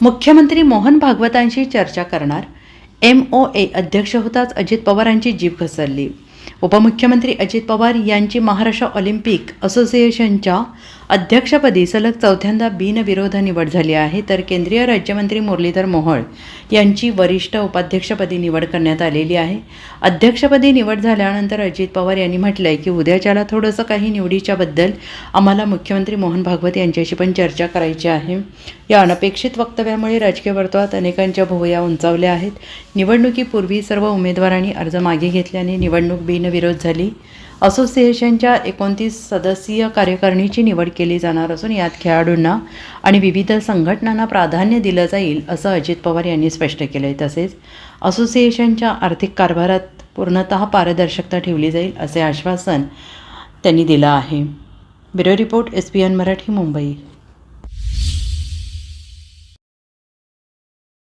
मुख्यमंत्री मोहन भागवतांशी चर्चा करणार. एम ओ ए अध्यक्ष होताच अजित पवारांची जीभ घसरली. उपमुख्यमंत्री अजित पवार यांची महाराष्ट्र ऑलिम्पिक असोसिएशनच्या अध्यक्षपदी सलग चौथ्यांदा बिनविरोध निवड झाली आहे तर केंद्रीय राज्यमंत्री मुरलीधर मोहोळ यांची वरिष्ठ उपाध्यक्षपदी निवड करण्यात आलेली आहे. अध्यक्षपदी निवड झाल्यानंतर अजित पवार यांनी म्हटलंय की उद्याच्याला थोडंसं काही निवडीच्याबद्दल आम्हाला मुख्यमंत्री मोहन भागवत यांच्याशी पण चर्चा करायची आहे. या अनपेक्षित वक्तव्यामुळे राजकीय वर्तुळात अनेकांच्या भुवया उंचावल्या आहेत. निवडणुकीपूर्वी सर्व उमेदवारांनी अर्ज मागे घेतल्याने निवडणूक बिनविरोध झाली. असोसिएशनच्या एकोणतीस सदस्यीय कार्यकारिणीची निवड केली जाणार असून यात खेळाडूंना आणि विविध संघटनांना प्राधान्य दिलं जाईल असं अजित पवार यांनी स्पष्ट केलं आहे तसेच असोसिएशनच्या आर्थिक कारभारात पूर्णतः पारदर्शकता ठेवली जाईल असे आश्वासन त्यांनी दिलं आहे. Bureau report S P N Marathi Mumbai.